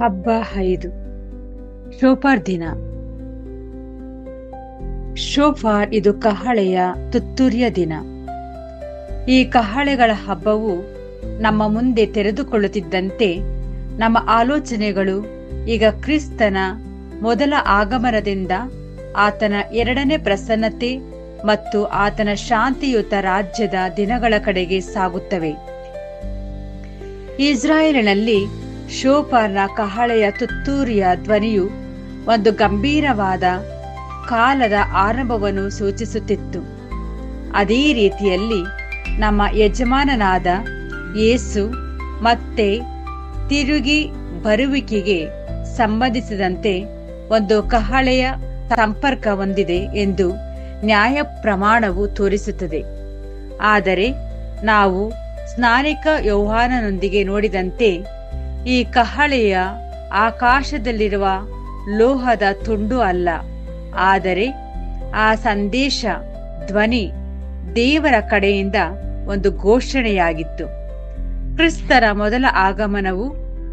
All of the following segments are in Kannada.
ಹಬ್ಬ ಐದು. ಶೋಫಾರ್ ದಿನ. ಶೋಫಾರ್ ಇದು ಕಹಳೆಯ ತುತ್ತೂರಿಯ ದಿನ. ಈ ಕಹಳೆಗಳ ಹಬ್ಬವು ನಮ್ಮ ಮುಂದೆ ತೆರೆದುಕೊಳ್ಳುತ್ತಿದ್ದಂತೆ ನಮ್ಮ ಆಲೋಚನೆಗಳು ಈಗ ಕ್ರಿಸ್ತನ ಮೊದಲ ಆಗಮನದಿಂದ ಆತನ ಎರಡನೇ ಪ್ರಸನ್ನತೆ ಮತ್ತು ಆತನ ಶಾಂತಿಯುತ ರಾಜ್ಯದ ದಿನಗಳ ಕಡೆಗೆ ಸಾಗುತ್ತವೆ. ಇಸ್ರಾಯೇಲಿನಲ್ಲಿ ಶೋಫಾರ್ನ ಕಹಳೆಯ ತುತ್ತೂರಿಯ ಧ್ವನಿಯು ಒಂದು ಗಂಭೀರವಾದ ಕಾಲದ ಆರಂಭವನ್ನು ಸೂಚಿಸುತ್ತಿತ್ತು. ಅದೇ ರೀತಿಯಲ್ಲಿ ನಮ್ಮ ಯಜಮಾನನಾದ ಯೇಸು ಮತ್ತೆ ತಿರುಗಿ ಬರುವಿಕೆಗೆ ಸಂಬಂಧಿಸಿದಂತೆ ಒಂದು ಕಹಳೆಯ ಸಂಪರ್ಕ ಹೊಂದಿದೆ ಎಂದು ನ್ಯಾಯ ಪ್ರಮಾಣವು ತೋರಿಸುತ್ತದೆ. ಆದರೆ ನಾವು ಸ್ನಾನಿಕ ಯೌಹಾನನೊಂದಿಗೆ ನೋಡಿದಂತೆ ಈ ಕಹಳೆಯ ಆಕಾಶದಲ್ಲಿರುವ ಲೋಹದ ತುಂಡು ಅಲ್ಲ. ಆದರೆ ಆ ಸಂದೇಶ ಧ್ವನಿ ದೇವರ ಕಡೆಯಿಂದ ಒಂದು ಘೋಷಣೆಯಾಗಿತ್ತು. ಕ್ರಿಸ್ತರ ಮೊದಲ ಆಗಮನವು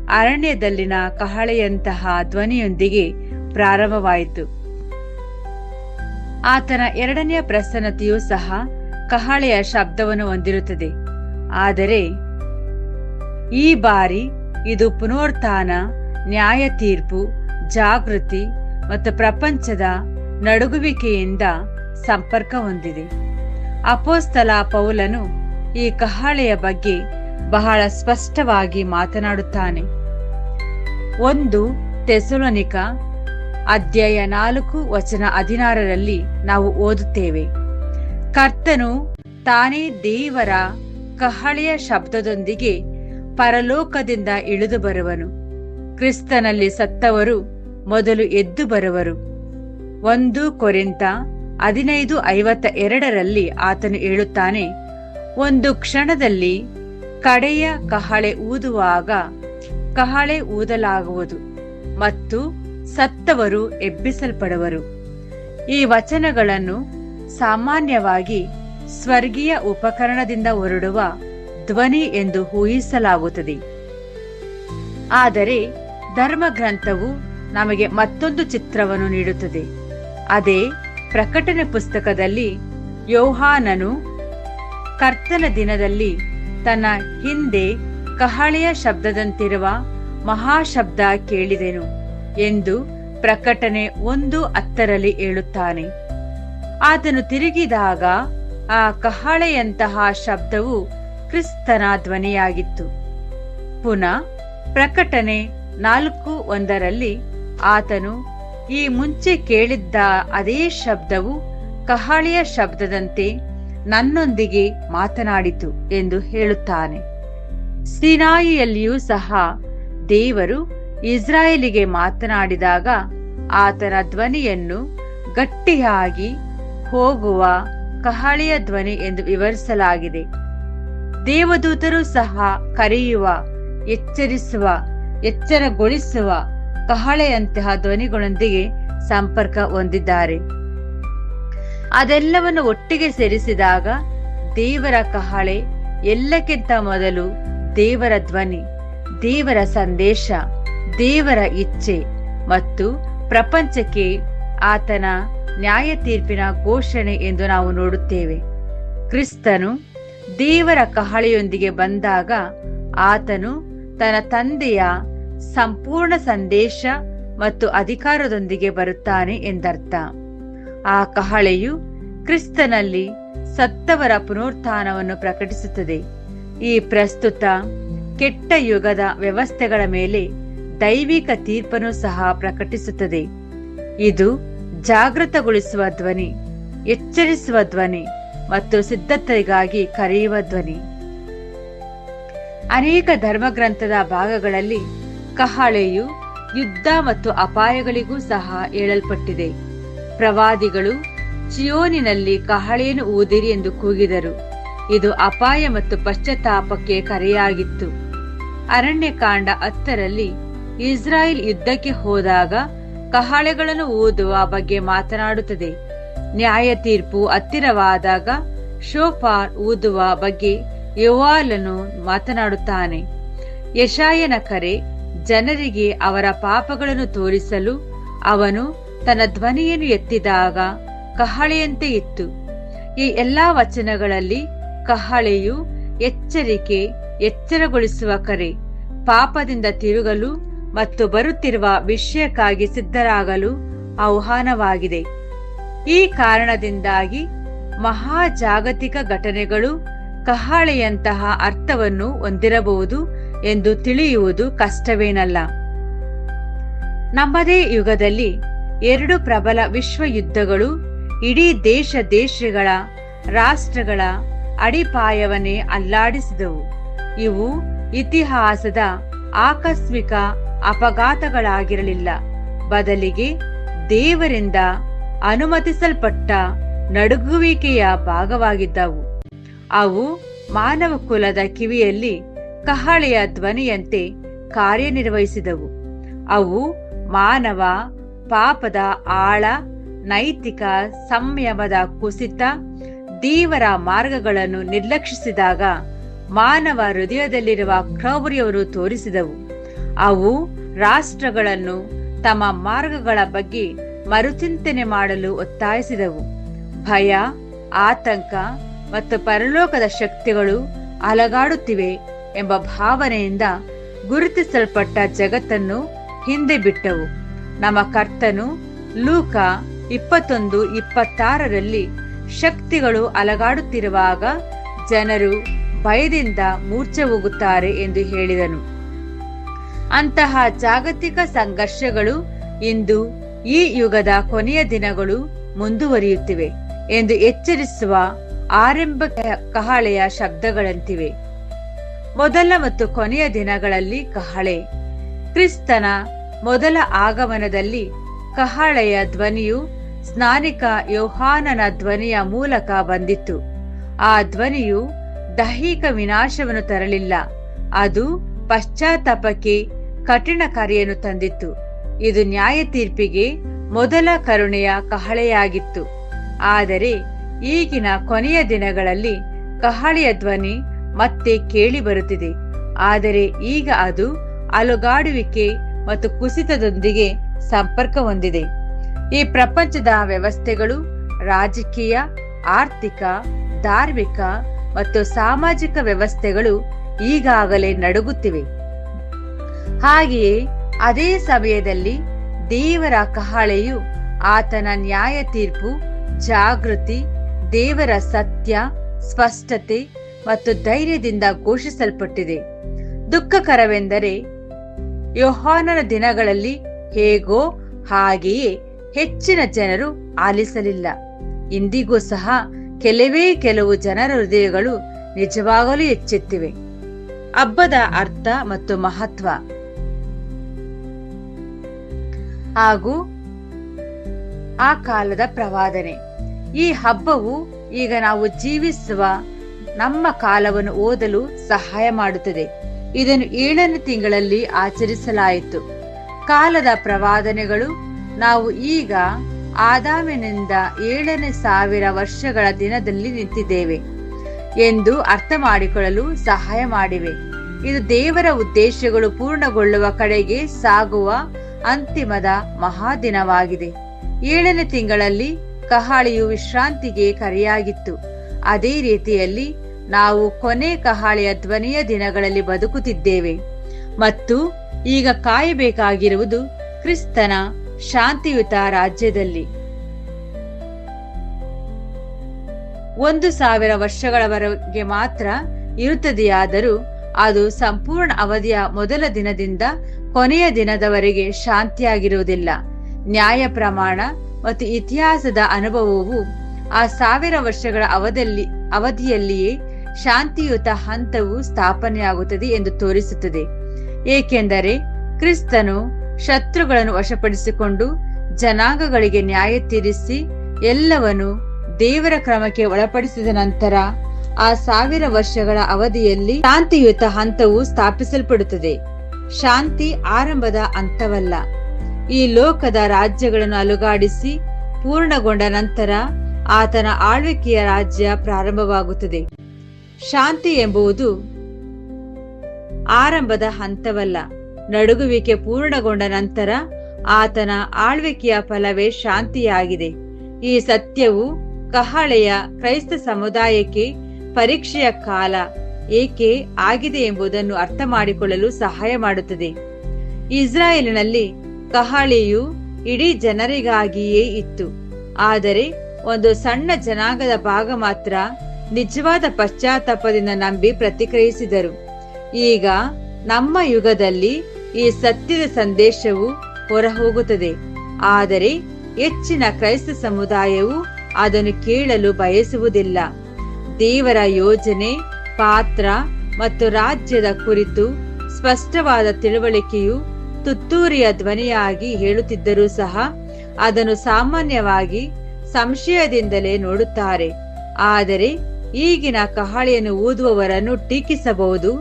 ಅರಣ್ಯದಲ್ಲಿನ ಕಹಳೆಯಂತಹ ಧ್ವನಿಯೊಂದಿಗೆ ಪ್ರಾರಂಭವಾಯಿತು. ಆತನ ಎರಡನೆಯ ಪ್ರಸನ್ನತೆಯೂ ಸಹ ಕಹಳೆಯ ಶಬ್ದವನ್ನು ಹೊಂದಿರುತ್ತದೆ. ಆದರೆ ಈ ಬಾರಿ ಇದು ಪುನರುತ್ಥಾನ, ನ್ಯಾಯ ತೀರ್ಪು, ಜಾಗೃತಿ ಮತ್ತು ಪ್ರಪಂಚದ ನಡುಗುವಿಕೆಯಿಂದ ಸಂಪರ್ಕ ಹೊಂದಿದೆ. ಅಪೋಸ್ತಲ ಪೌಲನು ಈ ಕಹಳೆಯ ಬಗ್ಗೆ ಬಹಳ ಸ್ಪಷ್ಟವಾಗಿ ಮಾತನಾಡುತ್ತಾನೆ. ಒಂದು ತೆಸುಲನಿಕ ಅಧ್ಯಾಯ ನಾಲ್ಕು ವಚನ ಹದಿನಾರರಲ್ಲಿ ನಾವು ಓದುತ್ತೇವೆ, ಕರ್ತನು ತಾನೇ ದೇವರ ಕಹಳೆಯ ಶಬ್ದದೊಂದಿಗೆ ಪರಲೋಕದಿಂದ ಇಳಿದು ಬರುವನು. ಕ್ರಿಸ್ತನಲ್ಲಿ ಸತ್ತವರು ಮೊದಲು ಎದ್ದು ಬರುವರು. ಒಂದು ಕೊರಿಂತ ಹದಿನೈದು ಐವತ್ತ ಎರಡರಲ್ಲಿ ಆತನು ಹೇಳುತ್ತಾನೆ, ಒಂದು ಕ್ಷಣದಲ್ಲಿ ಕಡೆಯ ಕಹಳೆ ಊದುವಾಗ ಕಹಳೆ ಊದಲಾಗುವುದು ಮತ್ತು ಸತ್ತವರು ಎಬ್ಬಿಸಲ್ಪಡುವರು. ಈ ವಚನಗಳನ್ನು ಸಾಮಾನ್ಯವಾಗಿ ಸ್ವರ್ಗೀಯ ಉಪಕರಣದಿಂದ ಹೊರಡುವ ಧ್ವನಿ ಎಂದು ಊಹಿಸಲಾಗುತ್ತದೆ. ಆದರೆ ಧರ್ಮಗ್ರಂಥವು ನಮಗೆ ಮತ್ತೊಂದು ಚಿತ್ರವನ್ನು ನೀಡುತ್ತದೆ. ಅದೇ ಪ್ರಕಟಣೆ ಪುಸ್ತಕದಲ್ಲಿ ಯೋಹಾನನು ಕರ್ತನ ದಿನದಲ್ಲಿ ತನ್ನ ಹಿಂದೆ ಕಹಳೆಯ ಶಬ್ದದಂತಿರುವ ಮಹಾಶಬ್ದ ಕೇಳಿದೆನು ಎಂದು ಪ್ರಕಟಣೆ ಒಂದು ಹತ್ತರಲ್ಲಿ ಹೇಳುತ್ತಾನೆ. ಆತನು ತಿರುಗಿದಾಗ ಆ ಕಹಳೆಯಂತಹ ಶಬ್ದವು ಕ್ರಿಸ್ತನ ಧ್ವನಿಯಾಗಿತ್ತು. ಪುನಃ ಪ್ರಕಟಣೆ ನಾಲ್ಕು ಒಂದರಲ್ಲಿ ಆತನು ಈ ಮುಂಚೆ ಕೇಳಿದ್ದ ಅದೇ ಶಬ್ದವು ಕಹಳೆಯ ಶಬ್ದದಂತೆ ನನ್ನೊಂದಿಗೆ ಮಾತನಾಡಿತು ಎಂದು ಹೇಳುತ್ತಾನೆ. ಸಿನಾಯಿಯಲ್ಲಿಯೂ ಸಹ ದೇವರು ಇಸ್ರಾಯೇಲಿಗೆ ಮಾತನಾಡಿದಾಗ ಆತನ ಧ್ವನಿಯನ್ನು ಗಟ್ಟಿಯಾಗಿ ಹೋಗುವ ಕಹಳಿಯ ಧ್ವನಿ ಎಂದು ವಿವರಿಸಲಾಗಿದೆ. ದೇವದೂತರು ಸಹ ಕರೆಯುವ, ಎಚ್ಚರಿಸುವ, ಎಚ್ಚರಗೊಳಿಸುವ ಕಹಳೆಯಂತಹ ಧ್ವನಿಗಳೊಂದಿಗೆ ಸಂಪರ್ಕ ಹೊಂದಿದ್ದಾರೆ. ಅದೆಲ್ಲವನ್ನು ಒಟ್ಟಿಗೆ ಸೇರಿಸಿದಾಗ ದೇವರ ಕಹಳೆ ಎಲ್ಲಕ್ಕಿಂತ ಮೊದಲು ದೇವರ ಧ್ವನಿ, ದೇವರ ಸಂದೇಶ, ದೇವರ ಇಚ್ಛೆ ಮತ್ತು ಪ್ರಪಂಚಕ್ಕೆ ಆತನ ನ್ಯಾಯ ತೀರ್ಪಿನ ಘೋಷಣೆ ಎಂದು ನಾವು ನೋಡುತ್ತೇವೆ. ಕ್ರಿಸ್ತನು ದೇವರ ಕಹಳೆಯೊಂದಿಗೆ ಬಂದಾಗ ಆತನು ತನ್ನ ತಂದೆಯ ಸಂಪೂರ್ಣ ಸಂದೇಶ ಮತ್ತು ಅಧಿಕಾರದೊಂದಿಗೆ ಬರುತ್ತಾನೆ ಎಂದರ್ಥ. ಆ ಕಹಳೆಯು ಕ್ರಿಸ್ತನಲ್ಲಿ ಸತ್ತವರ ಪುನರುತ್ಥಾನವನ್ನು ಪ್ರಕಟಿಸುತ್ತದೆ. ಈ ಪ್ರಸ್ತುತ ಕೆಟ್ಟ ಯುಗದ ವ್ಯವಸ್ಥೆಗಳ ಮೇಲೆ ದೈವಿಕ ತೀರ್ಪನ್ನು ಸಹ ಪ್ರಕಟಿಸುತ್ತದೆ. ಇದು ಜಾಗೃತಗೊಳಿಸುವ ಧ್ವನಿ, ಎಚ್ಚರಿಸುವ ಧ್ವನಿ ಮತ್ತು ಸಿದ್ಧತೆಗಾಗಿ ಕರೆಯುವ ಧ್ವನಿ. ಅನೇಕ ಧರ್ಮಗ್ರಂಥದ ಭಾಗಗಳಲ್ಲಿ ಕಹಳೆಯು ಯುದ್ಧ ಮತ್ತು ಅಪಾಯಗಳಿಗೂ ಸಹ ಹೇಳಲ್ಪಟ್ಟಿದೆ ಪ್ರವಾದಿಗಳು ಚಿಯೋನಿನಲ್ಲಿ ಕಹಳೆಯನ್ನು ಊದಿರಿ ಎಂದು ಕೂಗಿದರು. ಇದು ಅಪಾಯ ಮತ್ತು ಪಶ್ಚಾತ್ತಾಪಕ್ಕೆ ಕರೆಯಾಗಿತ್ತು. ಅರಣ್ಯಕಾಂಡ ಹತ್ತರಲ್ಲಿ ಇಸ್ರಾಯೇಲ್ ಯುದ್ಧಕ್ಕೆ ಹೋದಾಗ ಕಹಳೆಗಳನ್ನು ಊದುವ ಬಗ್ಗೆ ಮಾತನಾಡುತ್ತದೆ. ನ್ಯಾಯ ತೀರ್ಪು ಹತ್ತಿರವಾದಾಗ ಶೋಫಾರ್ ಊದುವ ಬಗ್ಗೆ ಯೋವಾಲನು ಮಾತನಾಡುತ್ತಾನೆ. ಯಶಾಯನ ಕರೆ ಜನರಿಗೆ ಅವರ ಪಾಪಗಳನ್ನು ತೋರಿಸಲು ಅವನು ತನ್ನ ಧ್ವನಿಯನ್ನು ಎತ್ತಿದಾಗ ಕಹಳೆಯಂತೆ ಇತ್ತು. ಈ ಎಲ್ಲಾ ವಚನಗಳಲ್ಲಿ ಕಹಳೆಯು ಎಚ್ಚರಿಕೆ, ಎಚ್ಚರಗೊಳಿಸುವ ಕರೆ, ಪಾಪದಿಂದ ತಿರುಗಲು ಮತ್ತು ಬರುತ್ತಿರುವ ವಿಷಯಕ್ಕಾಗಿ ಸಿದ್ಧರಾಗಲು ಆಹ್ವಾನವಾಗಿದೆ. ಈ ಕಾರಣದಿಂದಾಗಿ ಮಹಾಜಾಗತಿಕ ಘಟನೆಗಳು ಕಹಾಳೆಯಂತಹ ಅರ್ಥವನ್ನು ಹೊಂದಿರಬಹುದು ಎಂದು ತಿಳಿಯುವುದು ಕಷ್ಟವೇನಲ್ಲ. ನಮ್ಮದೇ ಯುಗದಲ್ಲಿ ಎರಡು ಪ್ರಬಲ ವಿಶ್ವ ಯುದ್ಧಗಳು ಇಡೀ ದೇಶ ದೇಶಗಳ ರಾಷ್ಟ್ರಗಳ ಅಡಿಪಾಯವನ್ನೇ ಅಲ್ಲಾಡಿಸಿದವು. ಇವು ಇತಿಹಾಸದ ಆಕಸ್ಮಿಕ ಅಪಘಾತಗಳಾಗಿರಲಿಲ್ಲ. ಬದಲಿಗೆ ದೇವರಿಂದ ಅನುಮತಿಸಲ್ಪಟ್ಟ ನಡುಗುವಿಕೆಯ ಭಾಗವಾಗಿದ್ದವು. ಅವು ಮಾನವ ಕುಲದ ಕಿವಿಯಲ್ಲಿ ಕಹಳೆಯ ಧ್ವನಿಯಂತೆ ಕಾರ್ಯನಿರ್ವಹಿಸಿದವು. ಅವು ಮಾನವ ಪಾಪದ ಆಳ, ನೈತಿಕ ಸಂಯಮದ ಕುಸಿತ, ದೇವರ ಮಾರ್ಗಗಳನ್ನು ನಿರ್ಲಕ್ಷಿಸಿದಾಗ ಮಾನವ ಹೃದಯದಲ್ಲಿರುವ ಕ್ರೌರ್ಯವನ್ನು ತೋರಿಸಿದವು. ಅವು ರಾಷ್ಟ್ರಗಳನ್ನು ತಮ್ಮ ಮಾರ್ಗಗಳ ಬಗ್ಗೆ ಮರುಚಿಂತನೆ ಮಾಡಲು ಒತ್ತಾಯಿಸಿದವು. ಭಯ, ಆತಂಕ ಮತ್ತು ಪರಲೋಕದ ಶಕ್ತಿಗಳು ಅಲಗಾಡುತ್ತಿವೆ ಎಂಬ ಭಾವನೆಯಿಂದ ಗುರುತಿಸಲ್ಪಟ್ಟ ಜಗತ್ತನ್ನು ಹಿಂದೆ ಬಿಟ್ಟವು. ನಮ್ಮ ಕರ್ತನು ಲೂಕ ಇಪ್ಪತ್ತೊಂದು ಇಪ್ಪತ್ತಾರರಲ್ಲಿ ಶಕ್ತಿಗಳು ಅಲಗಾಡುತ್ತಿರುವಾಗ ಜನರು ಭಯದಿಂದ ಮೂರ್ಛೆ ಹೋಗುತ್ತಾರೆ ಎಂದು ಹೇಳಿದನು. ಅಂತಹ ಜಾಗತಿಕ ಸಂಘರ್ಷಗಳು ಇಂದು ಈ ಯುಗದ ಕೊನೆಯ ದಿನಗಳು ಮುಂದುವರಿಯುತ್ತಿವೆ ಎಂದು ಎಚ್ಚರಿಸುವ ಆರಂಭ ಕಹಳೆಯ ಶಬ್ದಗಳಂತಿವೆ. ಮೊದಲ ಮತ್ತು ಕೊನೆಯ ದಿನಗಳಲ್ಲಿ ಕಹಳೆ. ಕ್ರಿಸ್ತನ ಮೊದಲ ಆಗಮನದಲ್ಲಿ ಕಹಳೆಯ ಧ್ವನಿಯು ಸ್ನಾನಿಕ ಯೋಹಾನನ ಧ್ವನಿಯ ಮೂಲಕ ಬಂದಿತ್ತು. ಆ ಧ್ವನಿಯು ದೈಹಿಕ ವಿನಾಶವನ್ನು ತರಲಿಲ್ಲ. ಅದು ಪಶ್ಚಾತ್ತಾಪಕ್ಕೆ ಕಠಿಣ ಕರೆಯನ್ನು ತಂದಿತ್ತು. ಇದು ನ್ಯಾಯ ತೀರ್ಪಿಗೆ ಮೊದಲ ಕರುಣೆಯ ಕಹಳೆಯಾಗಿತ್ತು. ಆದರೆ ಈಗಿನ ಕೊನೆಯ ದಿನಗಳಲ್ಲಿ ಕಹಳೆಯ ಧ್ವನಿ ಮತ್ತೆ ಕೇಳಿ ಬರುತ್ತಿದೆ. ಆದರೆ ಈಗ ಅದು ಅಲುಗಾಡುವಿಕೆ ಮತ್ತು ಕುಸಿತದೊಂದಿಗೆ ಸಂಪರ್ಕ ಹೊಂದಿದೆ. ಈ ಪ್ರಪಂಚದ ವ್ಯವಸ್ಥೆಗಳು ರಾಜಕೀಯ, ಆರ್ಥಿಕ, ಧಾರ್ಮಿಕ ಮತ್ತು ಸಾಮಾಜಿಕ ವ್ಯವಸ್ಥೆಗಳು ಈಗಾಗಲೇ ನಡುಗುತ್ತಿವೆ. ಹಾಗೆಯೇ ಅದೇ ಸಮಯದಲ್ಲಿ ದೇವರ ಕಹಳೆಯು ಆತನ ನ್ಯಾಯ ತೀರ್ಪು ಜಾಗೃತಿ, ದೇವರ ಸತ್ಯ, ಸ್ಪಷ್ಟತೆ ಮತ್ತು ಧೈರ್ಯದಿಂದ ಘೋಷಿಸಲ್ಪಟ್ಟಿದೆ. ದುಃಖಕರವೆಂದರೆ ಯೋಹಾನನ ದಿನಗಳಲ್ಲಿ ಹೇಗೋ ಹಾಗೆಯೇ ಹೆಚ್ಚಿನ ಜನರು ಆಲಿಸಲಿಲ್ಲ. ಇಂದಿಗೂ ಸಹ ಕೆಲವೇ ಕೆಲವು ಜನರ ಹೃದಯಗಳು ನಿಜವಾಗಲೂ ಎಚ್ಚೆತ್ತಿವೆ. ಹಬ್ಬದ ಅರ್ಥ ಮತ್ತು ಮಹತ್ವ ಹಾಗೂ ಆ ಕಾಲದ ಪ್ರವಾದನೆ. ಈ ಹಬ್ಬವು ಈಗ ನಾವು ಜೀವಿಸುವ ನಮ್ಮ ಕಾಲವನ್ನು ಓದಲು ಸಹಾಯ ಮಾಡುತ್ತದೆ. ಇದನ್ನು ಏಳನೇ ತಿಂಗಳಲ್ಲಿ ಆಚರಿಸಲಾಯಿತು. ಕಾಲದ ಪ್ರವಾದನೆಗಳು ನಾವು ಈಗ ಆದಾಮಿನಿಂದ ಏಳನೇ ಸಾವಿರ ವರ್ಷಗಳ ದಿನದಲ್ಲಿ ನಿಂತಿದ್ದೇವೆ ಎಂದು ಅರ್ಥ ಮಾಡಿಕೊಳ್ಳಲು ಸಹಾಯ ಮಾಡಿವೆ. ಇದು ದೇವರ ಉದ್ದೇಶಗಳು ಪೂರ್ಣಗೊಳ್ಳುವ ಕಡೆಗೆ ಸಾಗುವ ಅಂತಿಮದ ಮಹಾದಿನವಾಗಿದೆ. ಏಳನೇ ತಿಂಗಳಲ್ಲಿ ಕಹಾಳಿಯು ವಿಶ್ರಾಂತಿಗೆ ಕರೆಯಾಗಿತ್ತು. ಅದೇ ರೀತಿಯಲ್ಲಿ ನಾವು ಕೊನೆ ಕಹಾಳಿಯ ಧ್ವನಿಯ ದಿನಗಳಲ್ಲಿ ಬದುಕುತ್ತಿದ್ದೇವೆ. ಮತ್ತು ಈಗ ಕಾಯಬೇಕಾಗಿರುವುದು ಕ್ರಿಸ್ತನ ಶಾಂತಿಯುತ ರಾಜ್ಯದಲ್ಲಿ. ಒಂದು ಸಾವಿರ ವರ್ಷಗಳವರೆಗೆ ಮಾತ್ರ ಇರುತ್ತದೆಯಾದರೂ ಅದು ಸಂಪೂರ್ಣ ಅವಧಿಯ ಮೊದಲ ದಿನದಿಂದ ಕೊನೆಯ ದಿನದವರೆಗೆ ಶಾಂತಿಯಾಗಿರುವುದಿಲ್ಲ. ನ್ಯಾಯ ಪ್ರಮಾಣ ಮತ್ತು ಇತಿಹಾಸದ ಅನುಭವವು ಆ ಸಾವಿರ ವರ್ಷಗಳ ಅವಧಿಯಲ್ಲಿ ಅವಧಿಯಲ್ಲಿಯೇ ಶಾಂತಿಯುತ ಹಂತವು ಸ್ಥಾಪನೆಯಾಗುತ್ತದೆ ಎಂದು ತೋರಿಸುತ್ತದೆ. ಏಕೆಂದರೆ ಕ್ರಿಸ್ತನು ಶತ್ರುಗಳನ್ನು ವಶಪಡಿಸಿಕೊಂಡು ಜನಾಂಗಗಳಿಗೆ ನ್ಯಾಯ ತೀರಿಸಿ ಎಲ್ಲವನ್ನು ದೇವರ ಕ್ರಮಕ್ಕೆ ಒಳಪಡಿಸಿದ ನಂತರ ಆ ಸಾವಿರ ವರ್ಷಗಳ ಅವಧಿಯಲ್ಲಿ ಶಾಂತಿಯುತ ಹಂತವು ಸ್ಥಾಪಿಸಲ್ಪಡುತ್ತದೆ. ಶಾಂತಿ ಆರಂಭದ ಅಂತವಲ್ಲ ಈ ಲೋಕದ ರಾಜ್ಯಗಳನ್ನು ಅಲುಗಾಡಿಸಿ ಪೂರ್ಣಗೊಂಡ ನಂತರ ಆತನ ಆಳ್ವಿಕೆಯ ರಾಜ್ಯ ಪ್ರಾರಂಭವಾಗುತ್ತದೆ. ಶಾಂತಿ ಎಂಬುದು ಆರಂಭದ ಹಂತವಲ್ಲ. ನಡುಗುವಿಕೆ ಪೂರ್ಣಗೊಂಡ ನಂತರ ಆತನ ಆಳ್ವಿಕೆಯ ಫಲವೇ ಶಾಂತಿಯಾಗಿದೆ. ಈ ಸತ್ಯವು ಕಹಳೆಯ ಕ್ರೈಸ್ತ ಸಮುದಾಯಕ್ಕೆ ಪರೀಕ್ಷೆಯ ಕಾಲ. ಏಕೆ ಆಗಿದೆ ಎಂಬುದನ್ನು ಅರ್ಥ ಮಾಡಿಕೊಳ್ಳಲು ಸಹಾಯ ಮಾಡುತ್ತದೆ. ಇಸ್ರಾಯೇಲಿನಲ್ಲಿ ಕಹಳೆಯು ಇಡೀ ಜನರಿಗಾಗಿಯೇ ಇತ್ತು. ಆದರೆ ಒಂದು ಸಣ್ಣ ಜನಾಂಗದ ಭಾಗ ಮಾತ್ರ ನಿಜವಾದ ಪಶ್ಚಾತ್ತಾಪದಿಂದ ನಂಬಿ ಪ್ರತಿಕ್ರಿಯಿಸಿದರು. ಈಗ ನಮ್ಮ ಯುಗದಲ್ಲಿ ಈ ಸತ್ಯದ ಸಂದೇಶವು ಹೊರಹೋಗುತ್ತದೆ. ಆದರೆ ಹೆಚ್ಚಿನ ಕ್ರೈಸ್ತ ಸಮುದಾಯವು ಅದನ್ನು ಕೇಳಲು ಬಯಸುವುದಿಲ್ಲ. ದೇವರ ಯೋಜನೆ ಪಾತ್ರ ಮತ್ತು ರಾಜ್ಯದ ಕುರಿತು ಸ್ಪಷ್ಟವಾದ ತಿಳುವಳಿಕೆಯು ತುತ್ತೂರಿಯ ಧ್ವನಿಯಾಗಿ ಹೇಳುತ್ತಿದ್ದರೂ ಸಹ ಅದನ್ನು ಸಾಮಾನ್ಯವಾಗಿ ಸಂಶಯದಿಂದಲೇ ನೋಡುತ್ತಾರೆ. ಆದರೆ ಈಗಿನ ಕಹಳೆಯನ್ನು ಊದುವವರನ್ನು ಟೀಕಿಸಬಹುದು,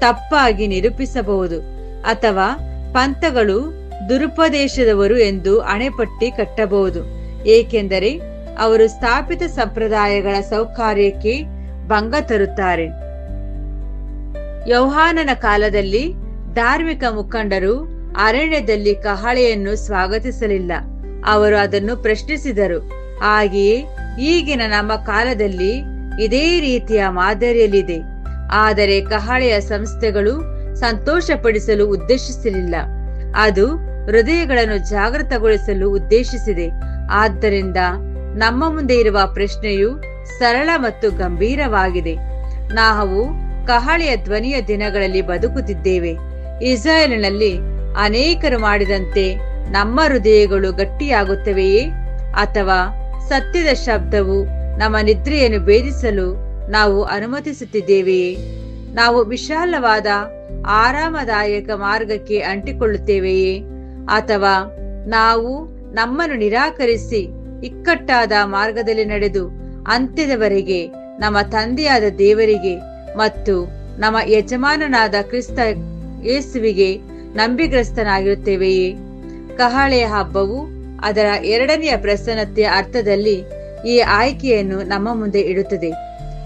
ತಪ್ಪಾಗಿ ನಿರೂಪಿಸಬಹುದು ಅಥವಾ ಪಂಥಗಳು ದುರುಪದೇಶದವರು ಎಂದು ಅಣೆಪಟ್ಟಿ ಕಟ್ಟಬಹುದು. ಏಕೆಂದರೆ ಅವರು ಸ್ಥಾಪಿತ ಸಂಪ್ರದಾಯಗಳ ಸೌಕರ್ಯಕ್ಕೆ ಭಂಗ ತರುತ್ತಾರೆ. ಯೌಹಾನನ ಕಾಲದಲ್ಲಿ ಧಾರ್ಮಿಕ ಮುಖಂಡರು ಅರಣ್ಯದಲ್ಲಿ ಕಹಳೆಯನ್ನು ಸ್ವಾಗತಿಸಲಿಲ್ಲ. ಅವರು ಅದನ್ನು ಪ್ರಶ್ನಿಸಿದರು. ಹಾಗೆಯೇ ಈಗಿನ ನಮ್ಮ ಕಾಲದಲ್ಲಿ ಇದೇ ರೀತಿಯ ಮಾದರಿಯಲ್ಲಿದೆ. ಆದರೆ ಕಹಳೆಯ ಸಂಸ್ಥೆಗಳು ಸಂತೋಷಪಡಿಸಲು ಉದ್ದೇಶಿಸಲಿಲ್ಲ. ಅದು ಹೃದಯಗಳನ್ನು ಜಾಗೃತಗೊಳಿಸಲು ಉದ್ದೇಶಿಸಿದೆ. ಆದ್ದರಿಂದ ನಮ್ಮ ಮುಂದೆ ಇರುವ ಪ್ರಶ್ನೆಯು ಸರಳ ಮತ್ತು ಗಂಭೀರವಾಗಿದೆ. ನಾವು ಕಹಳೆಯ ಧ್ವನಿಯ ದಿನಗಳಲ್ಲಿ ಬದುಕುತ್ತಿದ್ದೇವೆ. ಇಸ್ರಾಯೇಲಿನಲ್ಲಿ ಅನೇಕರು ಮಾಡಿದಂತೆ ನಮ್ಮ ಹೃದಯಗಳು ಗಟ್ಟಿಯಾಗುತ್ತವೆಯೇ? ಅಥವಾ ಸತ್ಯದ ಶಬ್ದವು ನಮ್ಮ ನಿದ್ರೆಯನ್ನು ಭೇದಿಸಲು ನಾವು ಅನುಮತಿಸುತ್ತಿದ್ದೇವೆಯೇ? ನಾವು ವಿಶಾಲವಾದ ಆರಾಮದಾಯಕ ಮಾರ್ಗಕ್ಕೆ ಅಂಟಿಕೊಳ್ಳುತ್ತೇವೆಯೇ? ಅಥವಾ ನಾವು ನಮ್ಮನ್ನು ನಿರಾಕರಿಸಿ ಇಕ್ಕಟ್ಟಾದ ಮಾರ್ಗದಲ್ಲಿ ನಡೆದು ಅಂತ್ಯದವರೆಗೆ ನಮ್ಮ ತಂದೆಯಾದ ದೇವರಿಗೆ ಮತ್ತು ನಮ್ಮ ಯಜಮಾನನಾದ ಕ್ರಿಸ್ತ ಯೇಸುವಿಗೆ ನಂಬಿಗ್ರಸ್ತನಾಗಿರುತ್ತೇವೆಯೇ? ಕಹಳೆಯ ಹಬ್ಬವು ಅದರ ಎರಡನೆಯ ಪ್ರಸನ್ನತೆಯ ಅರ್ಥದಲ್ಲಿ ಈ ಆಯ್ಕೆಯನ್ನು ನಮ್ಮ ಮುಂದೆ ಇಡುತ್ತದೆ.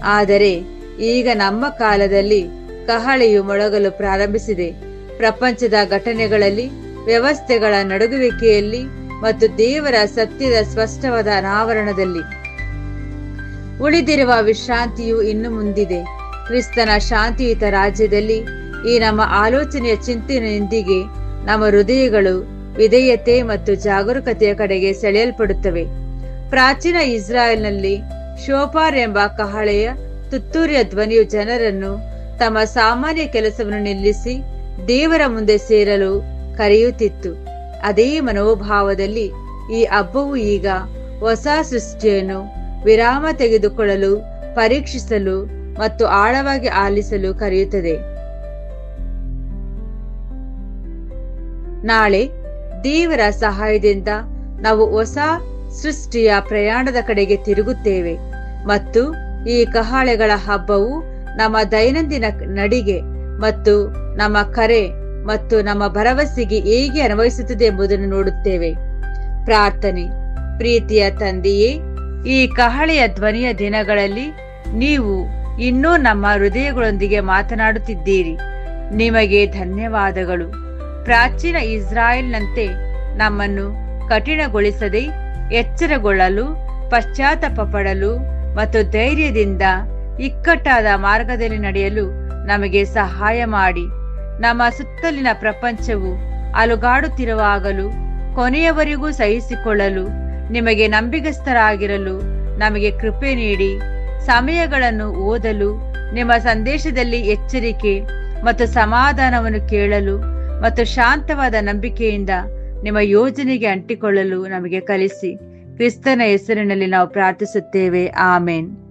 ಆದರೆ ಈಗ ನಮ್ಮ ಕಾಲದಲ್ಲಿ ಕಹಳೆಯು ಮೊಳಗಲು ಪ್ರಾರಂಭಿಸಿದೆ. ಪ್ರಪಂಚದ ಘಟನೆಗಳಲ್ಲಿ, ವ್ಯವಸ್ಥೆಗಳ ನಡುಗುವಿಕೆಯಲ್ಲಿ ಮತ್ತು ದೇವರ ಸತ್ಯದ ಸ್ಪಷ್ಟವಾದ ಅನಾವರಣದಲ್ಲಿ ಉಳಿದಿರುವ ವಿಶ್ರಾಂತಿಯು ಇನ್ನು ಮುಂದಿದೆ. ಕ್ರಿಸ್ತನ ಶಾಂತಿಯುತ ರಾಜ್ಯದಲ್ಲಿ ಈ ನಮ್ಮ ಆಲೋಚನೆಯ ಚಿಂತನೆಯೊಂದಿಗೆ ನಮ್ಮ ಹೃದಯಗಳು ವಿಧೇಯತೆ ಮತ್ತು ಜಾಗರೂಕತೆಯ ಕಡೆಗೆ ಸೆಳೆಯಲ್ಪಡುತ್ತವೆ. ಪ್ರಾಚೀನ ಇಸ್ರಾಯೇಲ್ನಲ್ಲಿ ಶೋಪಾರ್ ಎಂಬ ಕಹಳೆಯ ತುತ್ತೂರಿಯ ಧ್ವನಿಯು ಜನರನ್ನು ತಮ್ಮ ಸಾಮಾನ್ಯ ಕೆಲಸವನ್ನು ನಿಲ್ಲಿಸಿ ದೇವರ ಮುಂದೆ ಸೇರಲು ಕರೆಯುತ್ತಿತ್ತು. ಅದೇ ಮನೋಭಾವದಲ್ಲಿ ಈ ಹಬ್ಬವು ಈಗ ಹೊಸ ಸೃಷ್ಟಿಯನ್ನು ವಿರಾಮ ತೆಗೆದುಕೊಳ್ಳಲು, ಪರೀಕ್ಷಿಸಲು ಮತ್ತು ಆಳವಾಗಿ ಆಲಿಸಲು ಕರೆಯುತ್ತದೆ. ನಾಳೆ ದೇವರ ಸಹಾಯದಿಂದ ನಾವು ಹೊಸ ಸೃಷ್ಟಿಯ ಪ್ರಯಾಣದ ಕಡೆಗೆ ತಿರುಗುತ್ತೇವೆ ಮತ್ತು ಈ ಕಹಾಳೆಗಳ ಹಬ್ಬವು ನಮ್ಮ ದೈನಂದಿನ ನಡಿಗೆ ಮತ್ತು ನಮ್ಮ ಕರೆ ಮತ್ತು ನಮ್ಮ ಭರವಸೆಗೆ ಹೇಗೆ ಅನ್ವಯಿಸುತ್ತದೆ ಎಂಬುದನ್ನು ನೋಡುತ್ತೇವೆ. ಪ್ರಾರ್ಥನೆ. ಪ್ರೀತಿಯ ತಂದೆಯೇ, ಈ ಕಹಳೆಯ ಧ್ವನಿಯ ದಿನಗಳಲ್ಲಿ ನೀವು ಇನ್ನೂ ನಮ್ಮ ಹೃದಯಗಳೊಂದಿಗೆ ಮಾತನಾಡುತ್ತಿದ್ದೀರಿ. ನಿಮಗೆ ಧನ್ಯವಾದಗಳು. ಪ್ರಾಚೀನ ಇಸ್ರಾಯೇಲ್ನಂತೆ ನಮ್ಮನ್ನು ಕಠಿಣಗೊಳಿಸದೆ ಎಚ್ಚರಗೊಳ್ಳಲು ಪಶ್ಚಾತ್ತಾಪ ಪಡಲು ಮತ್ತು ಧೈರ್ಯದಿಂದ ಇಕ್ಕಟ್ಟಾದ ಮಾರ್ಗದಲ್ಲಿ ನಡೆಯಲು ನಮಗೆ ಸಹಾಯ ಮಾಡಿ. ನಮ್ಮ ಸುತ್ತಲಿನ ಪ್ರಪಂಚವು ಅಲುಗಾಡುತ್ತಿರುವಾಗಲೂ, ಕೊನೆಯವರೆಗೂ ಸಹಿಸಿಕೊಳ್ಳಲು, ನಿಮಗೆ ನಂಬಿಗಸ್ತರಾಗಿರಲು ನಮಗೆ ಕೃಪೆ ನೀಡಿ. ಸಮಯಗಳನ್ನು ಓದಲು, ನಿಮ್ಮ ಸಂದೇಶದಲ್ಲಿ ಎಚ್ಚರಿಕೆ ಮತ್ತು ಸಮಾಧಾನವನ್ನು ಕೇಳಲು ಮತ್ತು ಶಾಂತವಾದ ನಂಬಿಕೆಯಿಂದ ನಿಮ್ಮ ಯೋಜನೆಗೆ ಅಂಟಿಕೊಳ್ಳಲು ನಮಗೆ ಕಲಿಸಿ. ಕ್ರಿಸ್ತನ ಹೆಸರಿನಲ್ಲಿ ನಾವು ಪ್ರಾರ್ಥಿಸುತ್ತೇವೆ. ಆಮೇನ್.